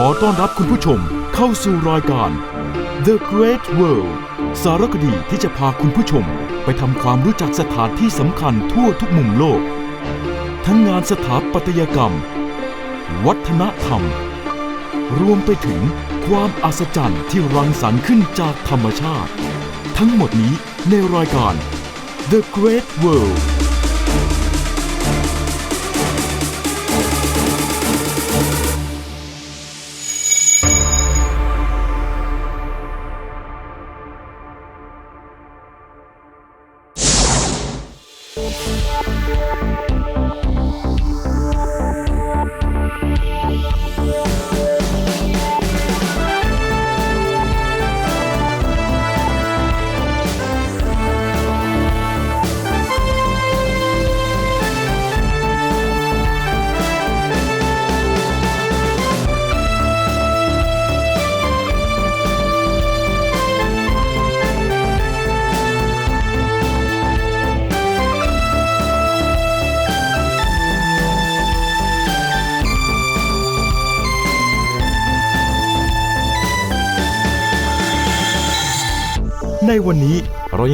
ขอต้อนรับคุณผู้ชมเข้าสู่รายการ The Great World สารคดีที่จะพาคุณผู้ชมไปทำความรู้จักสถานที่สำคัญทั่วทุกมุมโลก ทั้งงานสถาปัตยกรรม วัฒนธรรม รวมไปถึงความอัศจรรย์ที่รังสรรค์ขึ้นจากธรรมชาติ ทั้งหมดนี้ในรายการ The Great World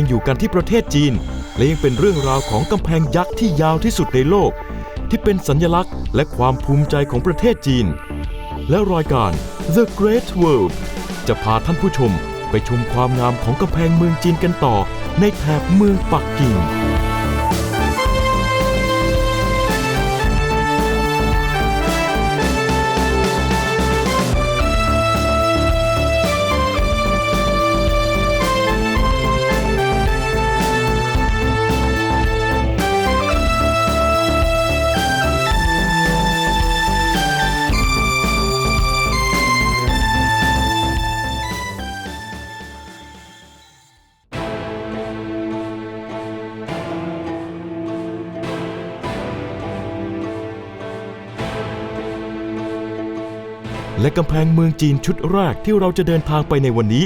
ยังอยู่กันที่ประเทศจีน และยังเป็นเรื่องราวของกำแพงยักษ์ที่ยาวที่สุดในโลก ที่เป็นสัญลักษณ์และความภูมิใจของประเทศจีน และรายการ The Great World จะพาท่านผู้ชมไปชมความงามของกำแพงเมืองจีนกันต่อ ในแถบเมืองปักกิ่ง กำแพงเมืองจีนชุดแรกที่เราจะเดินทางไปในวันนี้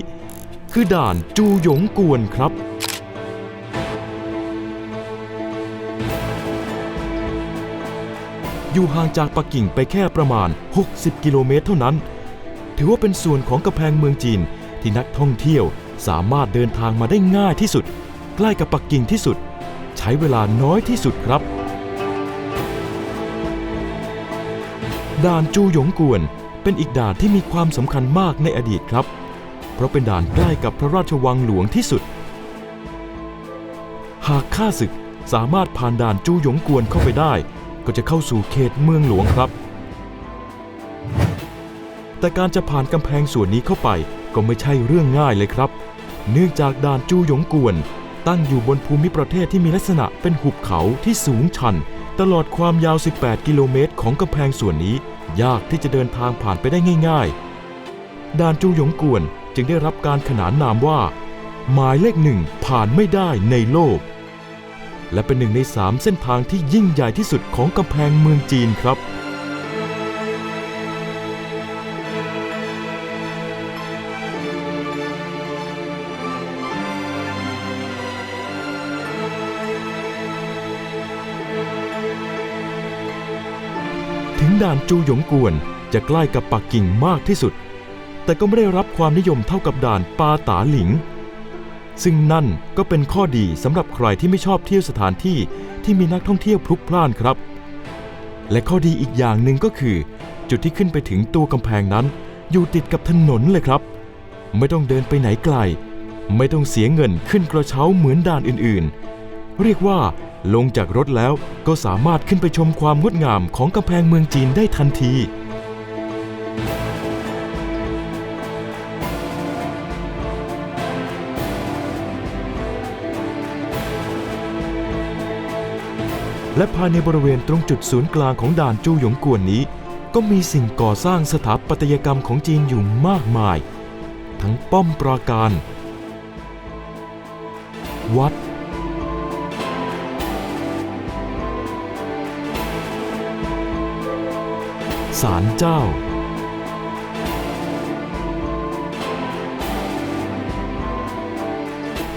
คือด่านจูหยงกวนครับ อยู่ห่างจากปักกิ่งไปแค่ประมาณ 60 กิโลเมตรเท่านั้น ถือว่าเป็นส่วนของกำแพงเมืองจีนที่นักท่องเที่ยวสามารถเดินทางมาได้ง่ายที่สุด ใกล้กับปักกิ่งที่สุด ใช้เวลาน้อยที่สุดครับด่านจูหยงกวน เป็นอีกด่านที่มีความสำคัญมากในอดีตครับ เพราะเป็นด่านใกล้กับพระราชวังหลวงที่สุด หากข้าศึกสามารถผ่านด่านจูหยงกวนเข้าไปได้ ก็จะเข้าสู่เขตเมืองหลวงครับ แต่การจะผ่านกำแพงส่วนนี้เข้าไปก็ไม่ใช่เรื่องง่ายเลยครับ เนื่องจากด่านจูหยงกวน ตั้งอยู่บนภูมิประเทศที่มีลักษณะเป็นหุบเขาที่สูงชัน ตลอดความยาว 18 กิโลเมตรของกำแพงส่วนนี้ ยากที่จะเดินทางผ่านไปได้ง่ายๆ ด่านจูหยงกวนจึงได้รับการขนานนามว่า หมายเลขหนึ่งผ่านไม่ได้ในโลก และเป็นหนึ่งในสามเส้นทางที่ยิ่งใหญ่ที่สุดของกำแพงเมืองจีนครับ ด่านจูหยงกวนจะใกล้กับปักกิ่งมากที่สุด แต่ก็ไม่ได้รับความนิยมเท่ากับด่านปาตาหลิง ซึ่งนั่นก็เป็นข้อดีสำหรับใครที่ไม่ชอบเที่ยวสถานที่ที่มีนักท่องเที่ยวพลุกพล่านครับ และข้อดีอีกอย่างหนึ่งก็คือ จุดที่ขึ้นไปถึงตัวกำแพงนั้น อยู่ติดกับถนนเลยครับ ไม่ต้องเดินไปไหนไกล ไม่ต้องเสียเงินขึ้นกระเช้าเหมือนด่านอื่นๆ เรียกว่า ลงจากรถแล้วก็สามารถขึ้นไปชมความงดงามของกำแพงเมืองจีนได้ทันที และภายในบริเวณตรงจุดศูนย์กลางของด่านจูหยงกวนนี้ ก็มีสิ่งก่อสร้างสถาปัตยกรรมของจีนอยู่มากมาย ทั้งป้อมปราการ วัด ศาลเจ้า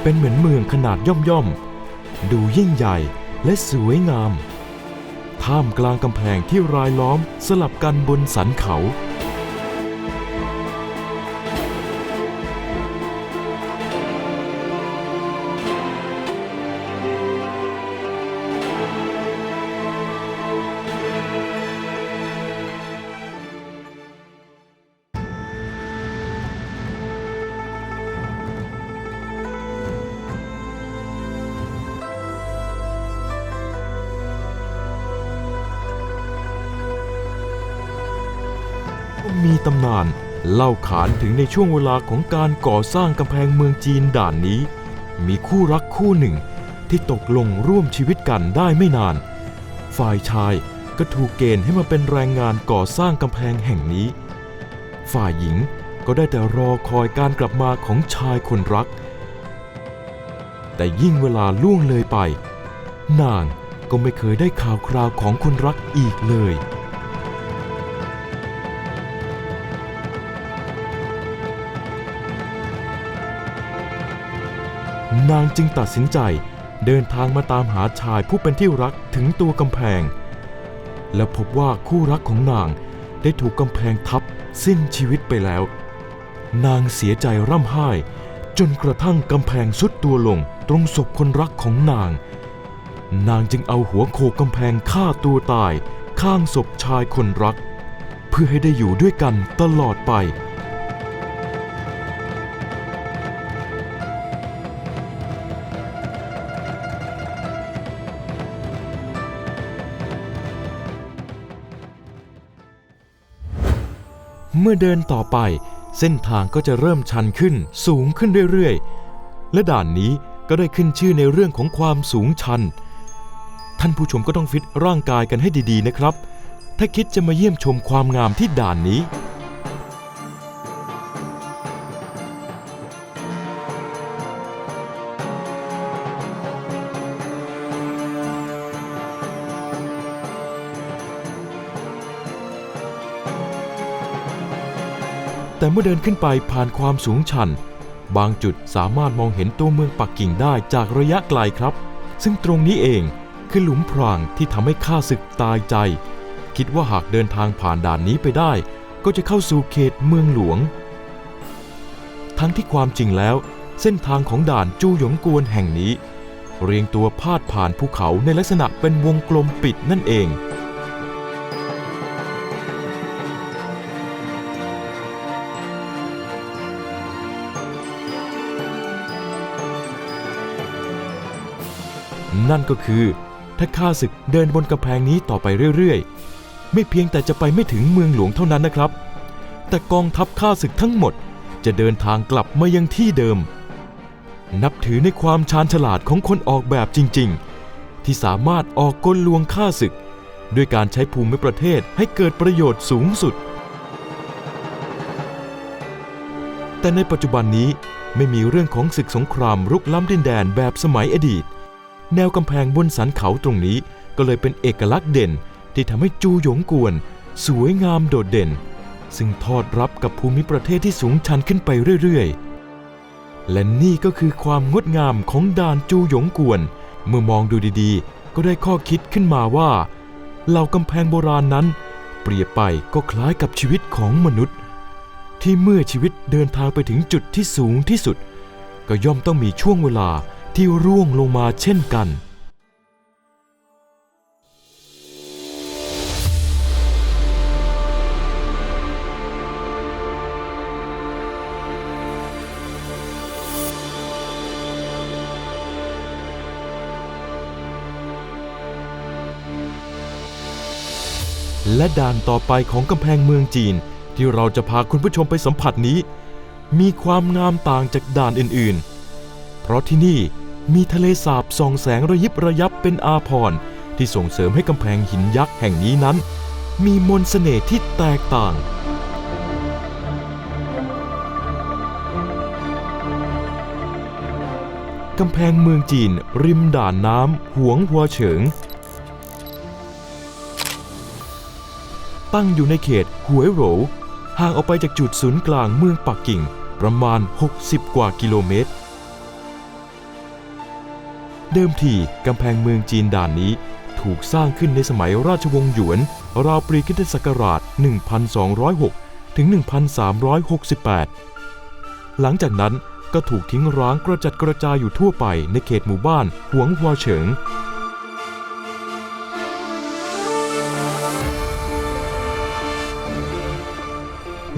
เป็นเหมือนเมืองขนาดย่อมๆ ดูยิ่งใหญ่และสวยงาม ท่ามกลางกำแพงที่รายล้อมสลับกันบนสันเขาาขานถึงในช่วงเวลาของการก่อสร้างกำแพงเมืองจีนด่านนี้ มีคู่รักคู่หนึ่งที่ตกลงร่วมชีวิตกันได้ไม่นาน ฝ่ายชายก็ถูกเกณฑ์ให้มาเป็นแรงงานก่อสร้างกำแพงแห่งนี้ ฝ่ายหญิงก็ได้แต่รอคอยการกลับมาของชายคนรัก แต่ยิ่งเวลาล่วงเลยไป นางก็ไม่เคยได้ข่าวคราวของคนรักอีกเลย นางจึงตัดสินใจเดินทางมาตามหาชายผู้เป็นที่รักถึงตัวกำแพง และพบว่าคู่รักของนางได้ถูกกำแพงทับสิ้นชีวิตไปแล้ว นางเสียใจร่ำไห้ จนกระทั่งกำแพงสุดตัวลงตรงศพคนรักของนาง นางจึงเอาหัวโขกกำแพงฆ่าตัวตาย ข้างศพชายคนรัก เพื่อให้ได้อยู่ด้วยกันตลอดไป มื่อเดินต่อไป เส้นทางก็จะเริ่มชันขึ้นสูงขึ้นเรื่อยๆ และด่านนี้ก็ได้ขึ้นชื่อในเรื่องของความสูงชัน ท่านผู้ชมก็ต้องฟิตร่างกายกันให้ดีๆนะครับ ถ้าคิดจะมาเยี่ยมชมความงามที่ด่านนี้ แต่เมื่อเดินขึ้นไปผ่านความสูงชัน บางจุดสามารถมองเห็นตัวเมืองปักกิ่งได้จากระยะไกลครับ ซึ่งตรงนี้เองคือหลุมพรางที่ทำให้ข้าศึกตายใจ คิดว่าหากเดินทางผ่านด่านนี้ไปได้ ก็จะเข้าสู่เขตเมืองหลวง ทั้งที่ความจริงแล้ว เส้นทางของด่านจูหยงกวนแห่งนี้ เรียงตัวพาดผ่านภูเขาในลักษณะเป็นวงกลมปิดนั่นเอง นั่นก็คือ ถ้าข้าศึกเดินบนกำแพงนี้ต่อไปเรื่อยๆ ไม่เพียงแต่จะไปไม่ถึงเมืองหลวงเท่านั้นนะครับ แต่กองทัพข้าศึกทั้งหมดจะเดินทางกลับมายังที่เดิม นับถือในความชาญฉลาดของคนออกแบบจริง ๆ ที่สามารถออกกลลวงข้าศึก ด้วยการใช้ภูมิประเทศให้เกิดประโยชน์สูงสุด แต่ในปัจจุบันนี้ไม่มีเรื่องของศึกสงครามรุกล้ำดินแดนแบบสมัยอดีต แนวกำแพงบนสันเขาตรงนี้ก็เลยเป็นเอกลักษณ์เด่นที่ทำให้จูหยงกวน สวยงามโดดเด่น ซึ่งทอดรับกับภูมิประเทศที่สูงชันขึ้นไปเรื่อยๆ และนี่ก็คือความงดงามของด่านจูหยงกวน เมื่อมองดูดีๆ ก็ได้ข้อคิดขึ้นมาว่าเหล่ากำแพงโบราณนั้น เปรียบไปก็คล้ายกับชีวิตของมนุษย์ ที่เมื่อชีวิตเดินทางไปถึงจุดที่สูงที่สุด ก็ย่อมต้องมีช่วงเวลา ที่ร่วงลงมาเช่นกัน และด่านต่อไปของกำแพงเมืองจีนที่เราจะพาคุณผู้ชมไปสัมผัสนี้ มีความงามต่างจากด่านอื่นๆ เพราะที่นี่มีทะเลสาบส่องแสงระยิบระยับเป็นอาพรณ์ที่ส่งเสริมให้กำแพงหินยักษ์แห่งนี้นั้น มีมนต์เสน่ห์ที่แตกต่าง กำแพงเมืองจีน ริมด่านน้ำหวงหัวเฉิง ตั้งอยู่ในเขตหวยโหรห่างออกไปจากจุดศูนย์กลางเมืองปักกิ่งประมาณ 60 กว่ากิโลเมตร เดิมทีกำแพงเมืองจีนด่านนี้ ถูกสร้างขึ้นในสมัยราชวงศ์หยวน ราวปีคิศักราช 1206 ถึง 1368 หลังจากนั้นก็ถูกทิ้งร้างกระจัดกระจายอยู่ทั่วไปในเขตหมู่บ้านหวงหัวเฉิง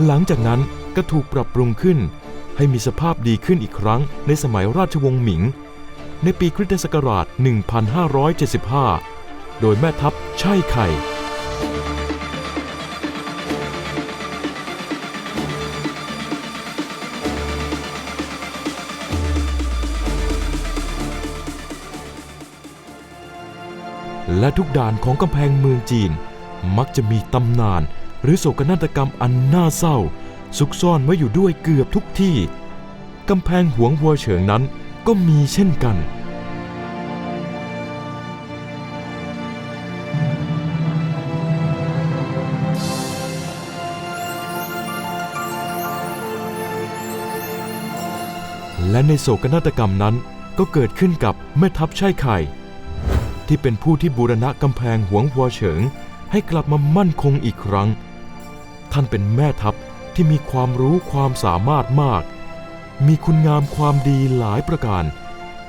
หลังจากนั้นก็ถูกปรับปรุงขึ้น ให้มีสภาพดีขึ้นอีกครั้งในสมัยราชวงศ์หมิง ในปีคริสตศักราช 1575 โดยแม่ทัพใช่ไข่ และทุกด่านของกำแพงเมืองจีน มักจะมีตำนาน หรือโศกนาฏกรรมอันน่าเศร้าซุกซ่อนไว้อยู่ด้วยเกือบทุกที่ กำแพงหวงหัวเฉิงนั้น ก็มีเช่นกัน และในโศกนาฏกรรมนั้นก็เกิดขึ้นกับแม่ทัพช่ายไข่ ที่เป็นผู้ที่บูรณะกำแพงหวงวัวเฉิง ให้กลับมามั่นคงอีกครั้ง ท่านเป็นแม่ทัพที่มีความรู้ความสามารถมาก มีคุณงามความดีหลายประการ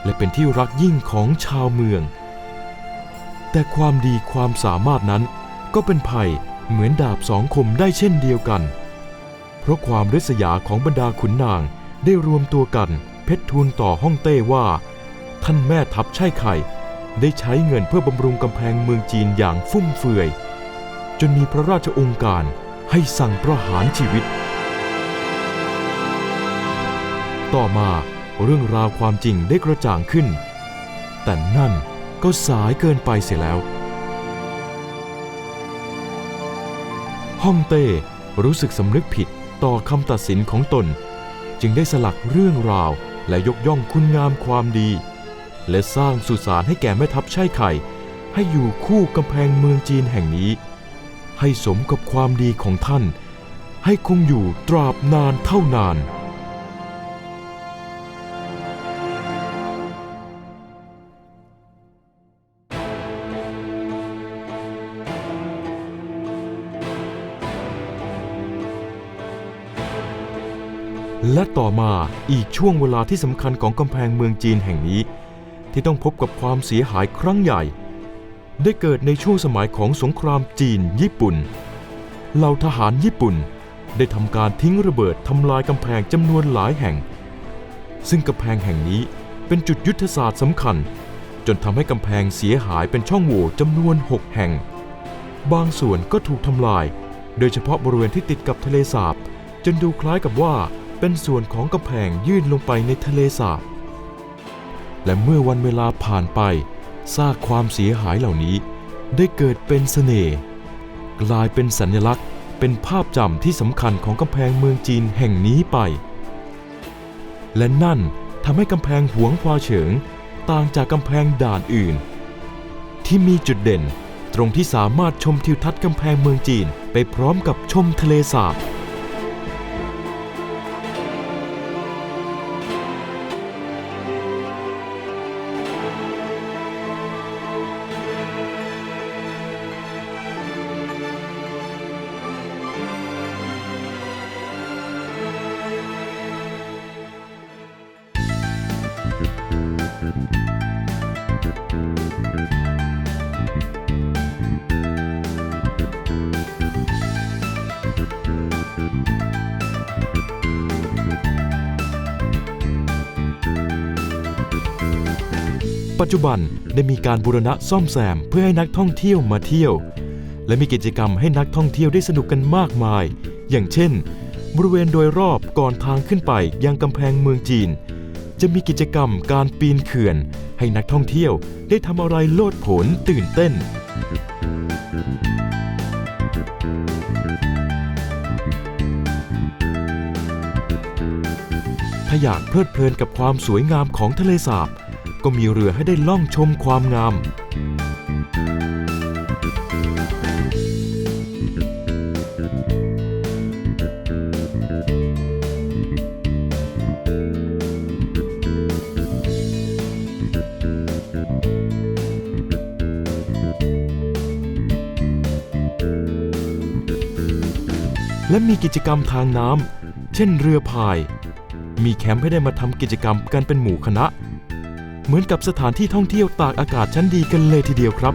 และเป็นที่รักยิ่งของชาวเมือง แต่ความดีความสามารถนั้นก็เป็นภัยเหมือนดาบสองคมได้เช่นเดียวกัน เพราะความริษยาของบรรดาขุนนางได้รวมตัวกัน เพชรทูลต่อฮ่องเต้ว่า ท่านแม่ทัพใช่ไข่ได้ใช้เงินเพื่อบำรุงกำแพงเมืองจีนอย่างฟุ่มเฟือย จนมีพระราชองค์การให้สั่งประหารชีวิต ต่อมาเรื่องราวความจริงได้กระจ่างขึ้น แต่นั่นก็สายเกินไปเสียแล้ว ฮ่องเต้รู้สึกสำนึกผิดต่อคำตัดสินของตน จึงได้สลักเรื่องราวและยกย่องคุณงามความดี และสร้างสุสานให้แก่แม่ทัพช่ายไข่ ให้อยู่คู่กำแพงเมืองจีนแห่งนี้ ให้สมกับความดีของท่าน ให้คงอยู่ตราบนานเท่านาน และต่อมาอีกช่วงเวลาที่สำคัญของกำแพงเมืองจีนแห่งนี้ ที่ต้องพบกับความเสียหายครั้งใหญ่ ได้เกิดในช่วงสมัยของสงครามจีนญี่ปุ่น เหล่าทหารญี่ปุ่นได้ทำการทิ้งระเบิดทำลายกำแพงจำนวนหลายแห่ง ซึ่งกำแพงแห่งนี้เป็นจุดยุทธศาสตร์สำคัญ จนทำให้กำแพงเสียหายเป็นช่องโหว่จำนวน 6 แห่ง บางส่วนก็ถูกทำลาย โดยเฉพาะบริเวณที่ติดกับทะเลสาบจนดูคล้ายกับว่า เป็นส่วนของกำแพงยื่นลงไปในทะเลสาบ และเมื่อวันเวลาผ่านไปซากความเสียหายเหล่านี้ ได้เกิดเป็นเสน่ห์กลายเป็นสัญลักษณ์ เป็นภาพจำที่สำคัญของกำแพงเมืองจีนแห่งนี้ไป และนั่นทำให้กำแพงหวงพวาเฉิง ต่างจากกำแพงด่านอื่น ที่มีจุดเด่นตรงที่สามารถชมทิวทัศน์กำแพงเมืองจีนไปพร้อมกับชมทะเลสาบ จุบันได้มีการบูรณะซ่อมแซมเพื่อให้นักท่องเที่ยวมาเที่ยว และมีกิจกรรมให้นักท่องเที่ยวได้สนุกกันมากมาย อย่างเช่น บริเวณโดยรอบก่อนทางขึ้นไปยังกำแพงเมืองจีน จะมีกิจกรรมการปีนเขื่อน ให้นักท่องเที่ยวได้ทำอะไรโลดโผนตื่นเต้นถ้าอยากเพลิดเพลินกับความสวยงามของทะเลสาบ ก็มีเรือให้ได้ล่องชมความงาม และมีกิจกรรมทางน้ำเช่นเรือพาย มีแคมป์ให้ได้มาทำกิจกรรมกันเป็นหมู่คณะ เหมือนกับสถานที่ท่องเที่ยวตากอากาศชั้นดีกันเลยทีเดียวครับ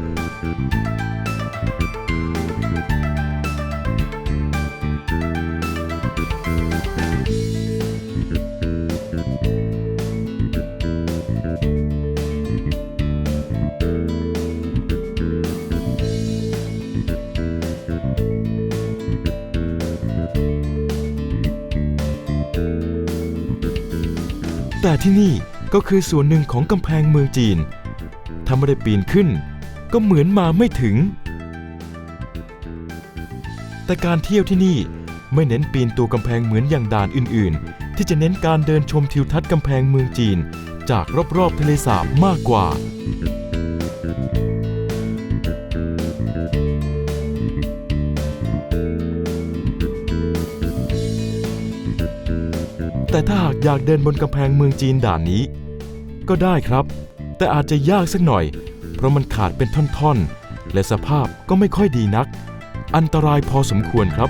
แต่ที่นี่ ก็คือส่วนหนึ่งของกำแพงเมืองจีน ถ้าไม่ได้ปีนขึ้น ก็เหมือนมาไม่ถึง แต่การเที่ยวที่นี่ไม่เน้นปีนตัวกำแพงเหมือนอย่างด่านอื่น ๆ ที่จะเน้นการเดินชมทิวทัศน์กำแพงเมืองจีน จากรอบๆทะเลสาบมากกว่า แต่ถ้าหากอยากเดินบนกำแพงเมืองจีนด่านนี้ ก็ได้ครับ แต่อาจจะยากสักหน่อย เพราะมันขาดเป็นท่อนๆ และสภาพก็ไม่ค่อยดีนัก อันตรายพอสมควรครับ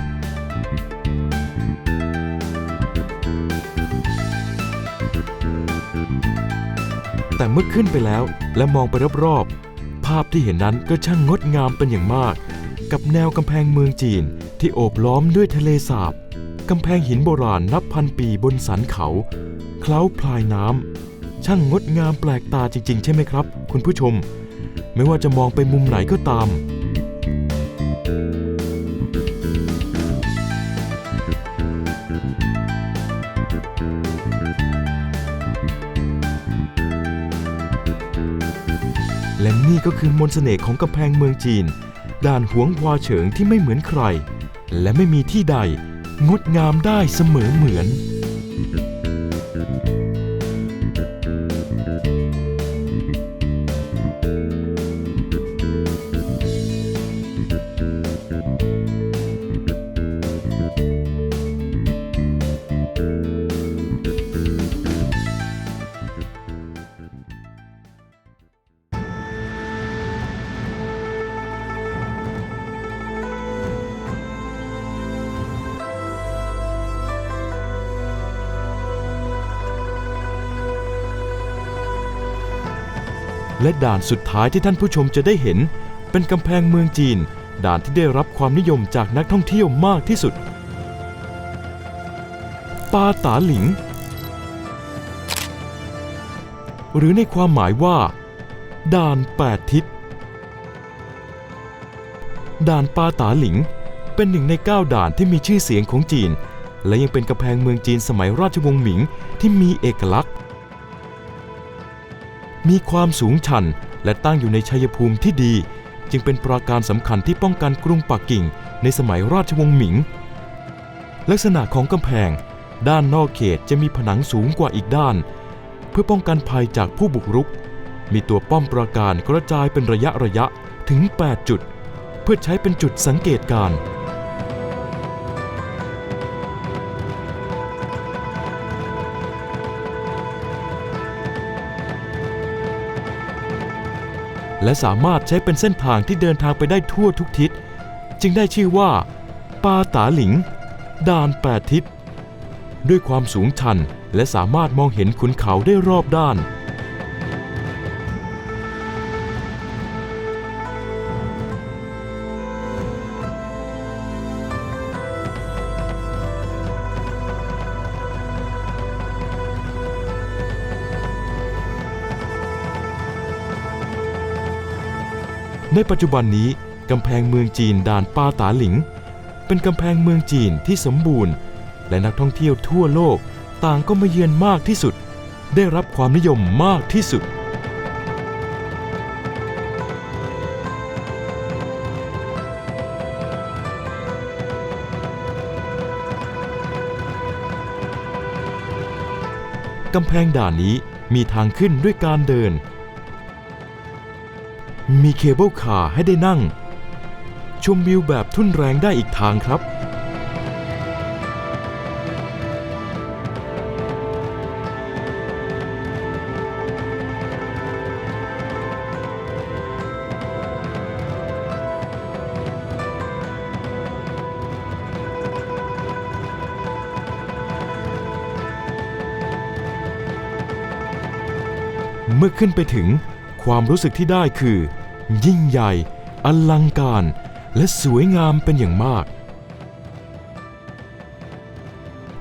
แต่เมื่อขึ้นไปแล้วและมองไปรอบๆ ภาพที่เห็นนั้นก็ช่างงดงามเป็นอย่างมาก กับแนวกำแพงเมืองจีนที่โอบล้อมด้วยทะเลสาบ กำแพงหินโบราณนับพันปีบนสันเขาเคล้าพลายน้ำช่างงดงามแปลกตาจริง ๆ ใช่ไหมครับ คุณผู้ชม ไม่ว่าจะมองไปมุมไหนก็ตาม และนี่ก็คือมนต์เสน่ห์ของกำแพงเมืองจีน ด่านหวงหวาเฉิงที่ไม่เหมือนใคร และไม่มีที่ใด งดงามได้เสมอเหมือน และด่านสุดท้ายที่ท่านผู้ชมจะได้เห็น เป็นกำแพงเมืองจีน ด่านที่ได้รับความนิยมจากนักท่องเที่ยวมากที่สุด ปาตาหลิง หรือในความหมายว่า ด่าน8ทิศ ด่านปาตาหลิง เป็นหนึ่งใน 9 ด่านที่มีชื่อเสียงของจีน และยังเป็นกำแพงเมืองจีนสมัยราชวงศ์หมิงที่มีเอกลักษณ์ มีความสูงชันและตั้งอยู่ในชัยภูมิที่ดี จึงเป็นปราการสำคัญที่ป้องกันกรุงปักกิ่ง ในสมัยราชวงศ์หมิง ลักษณะของกำแพง ด้านนอกเขตจะมีผนังสูงกว่าอีกด้าน เพื่อป้องกันภัยจากผู้บุกรุก มีตัวป้อมปราการกระจายเป็นระยะระยะถึง 8 จุด เพื่อใช้เป็นจุดสังเกตการณ์ และสามารถใช้เป็นเส้นทางที่เดินทางไปได้ทั่วทุกทิศ จึงได้ชื่อว่า ปาตาหลิง ด่านแปดทิศ ด้วยความสูงชันและสามารถมองเห็นขุนเขาได้รอบด้าน ในปัจจุบันนี้กำแพงเมืองจีนด่านปาตาหลิง เป็นกำแพงเมืองจีนที่สมบูรณ์ และนักท่องเที่ยวทั่วโลกต่างก็มาเยือนมากที่สุด ได้รับความนิยมมากที่สุด กำแพงด่านนี้มีทางขึ้นด้วยการเดิน มีเคเบิลคาร์ให้ได้นั่ง ชมวิวแบบทุ่นแรงได้อีกทางครับ เมื่อขึ้นไปถึงความรู้สึกที่ได้คือ ยิ่งใหญ่ อลังการ และสวยงามเป็นอย่างมาก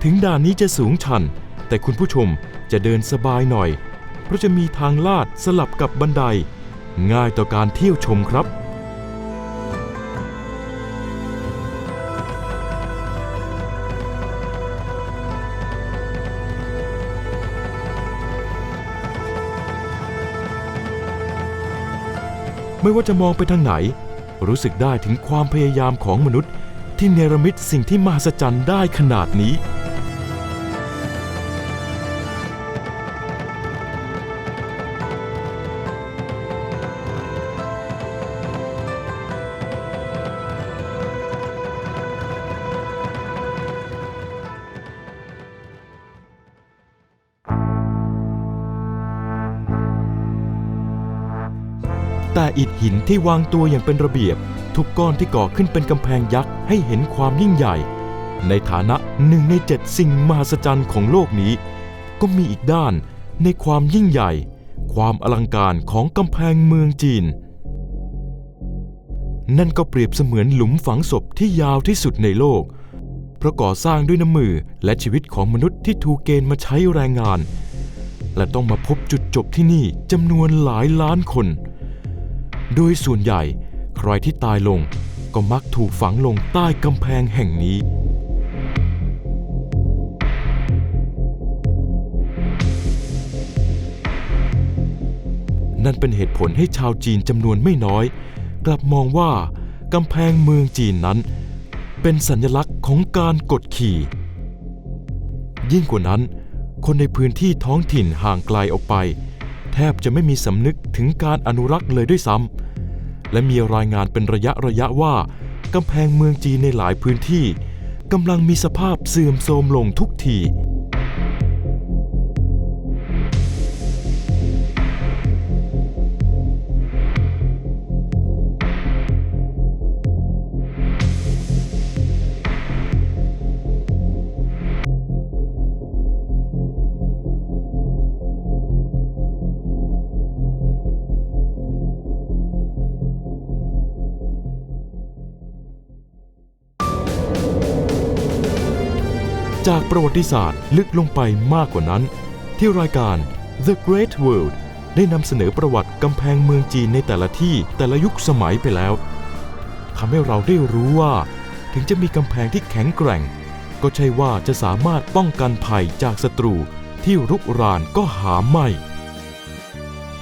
ถึงด่านนี้จะสูงชัน แต่คุณผู้ชมจะเดินสบายหน่อย เพราะจะมีทางลาดสลับกับบันได ง่ายต่อการเที่ยวชมครับ ไม่ว่าจะมองไปทางไหน รู้สึกได้ถึงความพยายามของมนุษย์ ที่เนรมิตสิ่งที่มหัศจรรย์ได้ขนาดนี้ อิฐหินที่วางตัวอย่างเป็นระเบียบ ทุกก้อนที่ก่อขึ้นเป็นกำแพงยักษ์ให้เห็นความยิ่งใหญ่ ในฐานะหนึ่งในเจ็ดสิ่งมหัศจรรย์ของโลกนี้ ก็มีอีกด้านในความยิ่งใหญ่ ความอลังการของกำแพงเมืองจีน นั่นก็เปรียบเสมือนหลุมฝังศพที่ยาวที่สุดในโลก เพราะก่อสร้างด้วยน้ำมือและชีวิตของมนุษย์ที่ถูกเกณฑ์มาใช้แรงงาน และต้องมาพบจุดจบที่นี่จำนวนหลายล้านคน โดยส่วนใหญ่ใครที่ตายลงก็มักถูกฝังลงใต้กำแพงแห่งนี้ นั่นเป็นเหตุผลให้ชาวจีนจำนวนไม่น้อย กลับมองว่ากำแพงเมืองจีนนั้น เป็นสัญลักษณ์ของการกดขี่ ยิ่งกว่านั้น คนในพื้นที่ท้องถิ่นห่างไกลออกไป ทบจะไม่มีสำนึกถึงการอนุรักษ์เลยด้วยซ้ำและมีรายงานเป็นระยะระยะว่ากำแพงเมืองจีนในหลายพื้นที่กำลังมีสภาพเสื่อมโทรมลงทุกที ประวัติศาสตร์ลึกลงไปมากกว่านั้น ที่รายการ The Great World ได้นำเสนอประวัติกำแพงเมืองจีนในแต่ละที่แต่ละยุคสมัยไปแล้วทำให้เราได้รู้ว่า ถึงจะมีกำแพงที่แข็งแกร่ง ก็ใช่ว่าจะสามารถป้องกันภัยจากศัตรูที่รุกรานก็หาไม่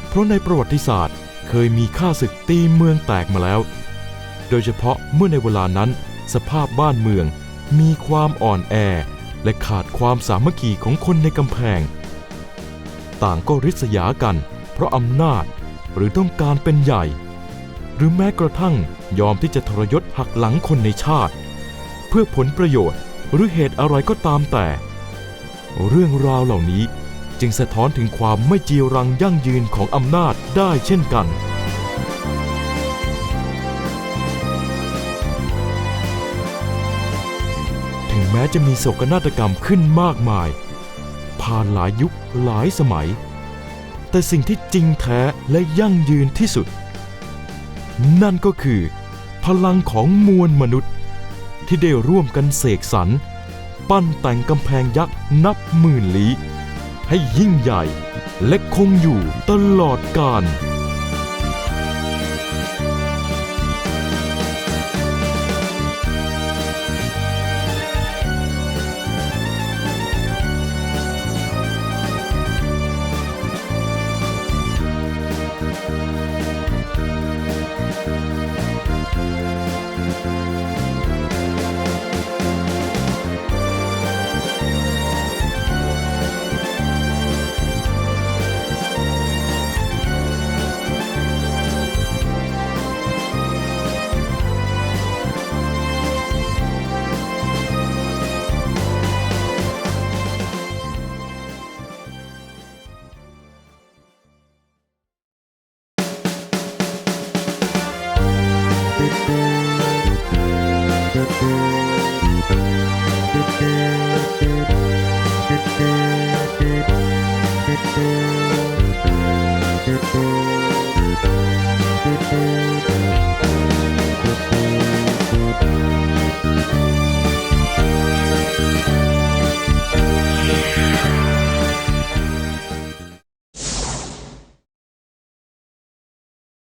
เพราะในประวัติศาสตร์เคยมีข้าศึกตีเมืองแตกมาแล้ว โดยเฉพาะเมื่อในเวลานั้น สภาพบ้านเมืองมีความอ่อนแอ และขาดความสามัคคีของคนในกำแพง ต่างก็ริษยากัน เพราะอำนาจหรือต้องการเป็นใหญ่ หรือแม้กระทั่งยอมที่จะทรยศหักหลังคนในชาติ เพื่อผลประโยชน์หรือเหตุอะไรก็ตามแต่ เรื่องราวเหล่านี้จึงสะท้อนถึงความไม่จีรังยั่งยืนของอำนาจได้เช่นกัน แม้จะมีโศกนาฏกรรมขึ้นมากมาย ผ่านหลายยุคหลายสมัย แต่สิ่งที่จริงแท้และยั่งยืนที่สุด นั่นก็คือ พลังของมวลมนุษย์ ที่ได้ร่วมกันเสกสรรปั้นแต่งกำแพงยักษ์นับหมื่นลี้ให้ยิ่งใหญ่และคงอยู่ตลอดกาล